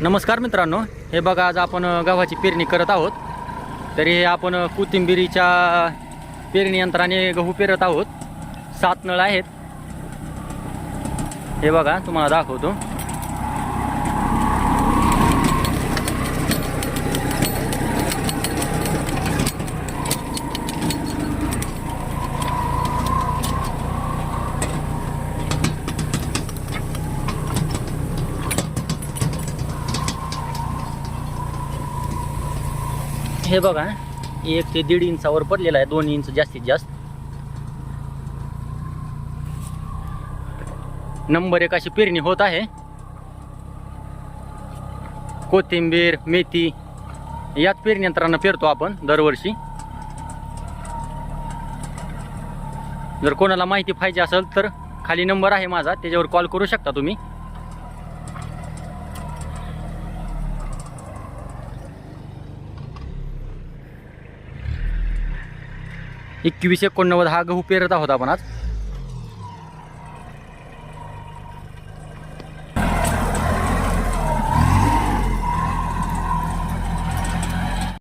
नमस्कार मित्रांनो हे बघा आज आपण गव्हाची पेरणी करत आहोत. तरी हे आपण कोथिंबिरीच्या पेरणी यंत्राने गहू पेरत आहोत. सात नळ आहेत. हे बघा तुम्हाला दाखवतो. हे बघा एक ते दीड इंचावर पडलेला आहे दोन इंच जास्तीत जास्त. नंबर एक अशी पेरणी होत आहे. कोथिंबीर मेथी याच पेरणी यंत्रानं पेरतो आपण दरवर्षी. जर कोणाला माहिती पाहिजे असेल तर खाली नंबर आहे माझा त्याच्यावर कॉल करू शकता तुम्ही. एकवीस एकोणनव्वद हा गहू पेरत आहोत आपण आज.